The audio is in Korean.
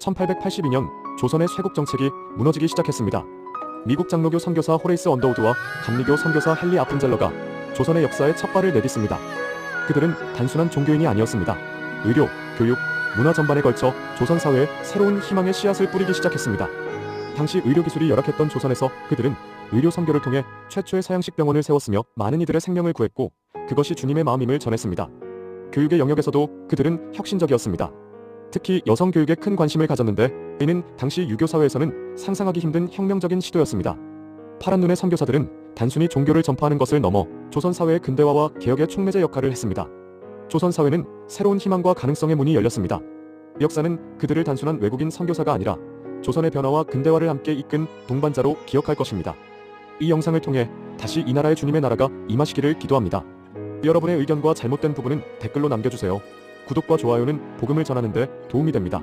1882년 조선의 쇄국 정책이 무너지기 시작했습니다. 미국 장로교 선교사 호레이스 언더우드와 감리교 선교사 헨리 아픈젤러가 조선의 역사에 첫 발을 내딛습니다. 그들은 단순한 종교인이 아니었습니다. 의료, 교육, 문화 전반에 걸쳐 조선 사회에 새로운 희망의 씨앗을 뿌리기 시작했습니다. 당시 의료 기술이 열악했던 조선에서 그들은 의료 선교를 통해 최초의 서양식 병원을 세웠으며 많은 이들의 생명을 구했고 그것이 주님의 마음임을 전했습니다. 교육의 영역에서도 그들은 혁신적이었습니다. 특히 여성 교육에 큰 관심을 가졌는데 이는 당시 유교 사회에서는 상상하기 힘든 혁명적인 시도였습니다. 파란 눈의 선교사들은 단순히 종교를 전파하는 것을 넘어 조선 사회의 근대화와 개혁의 촉매제 역할을 했습니다. 조선 사회는 새로운 희망과 가능성의 문이 열렸습니다. 역사는 그들을 단순한 외국인 선교사가 아니라 조선의 변화와 근대화를 함께 이끈 동반자로 기억할 것입니다. 이 영상을 통해 다시 이 나라의 주님의 나라가 임하시기를 기도합니다. 여러분의 의견과 잘못된 부분은 댓글로 남겨주세요. 구독과 좋아요는 복음을 전하는 데 도움이 됩니다.